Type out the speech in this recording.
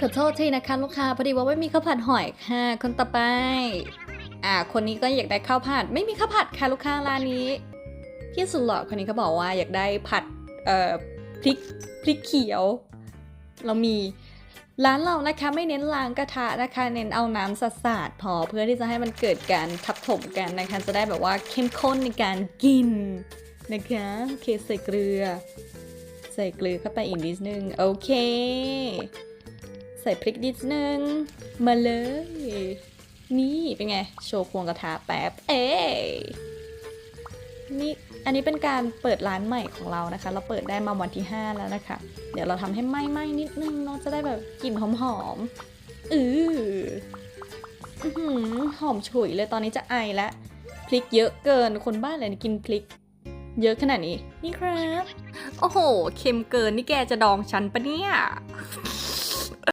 ขอโทษทีนะคะลูกค้าพอดีว่าไม่มีข้าวผัดหอยค่ะ คนต่อไป อ่า คนนี้ก็อยากได้ข้าวผัด ไม่มีข้าวผัดค่ะลูกค้าร้านนี้พี่สุดหล่อคนนี้เขาบอกว่าอยากได้ผัดเอ่อพริกพริกเขียว เรามีร้านเรานะคะไม่เน้นล้างกระทะนะคะ เน้นเอาน้ำสาดๆพอเพื่อที่จะให้มันเกิดการทับถมกันนะคะ จะได้แบบว่าเข้มข้นในการกินนะคะโอเคใส่เกลือ ใส่เกลือเข้าไปอีกนิดนึงโอเค ใส่พริกนิดนึง มาเลย นี่เป็นไง โชว์ควงกระทะแป๊บ เอ้ยนี่อันนี้เป็นการเปิดร้านใหม่ของเรานะคะ เราเปิดได้มาวันที่ 5 แล้วนะคะ เดี๋ยวเราทำให้ไหม้ๆนิดนึงเนาะจะได้แบบกลิ่นหอมๆอืออื้อหือหอมฉุยเลยตอนนี้จะไอแล้วพริกเยอะเกินคนบ้านเลยกินพริก เยอะขนาดนี้ นี่ครับ โอ้โห เค็มเกินนี่แกจะดองฉันปะเนี่ย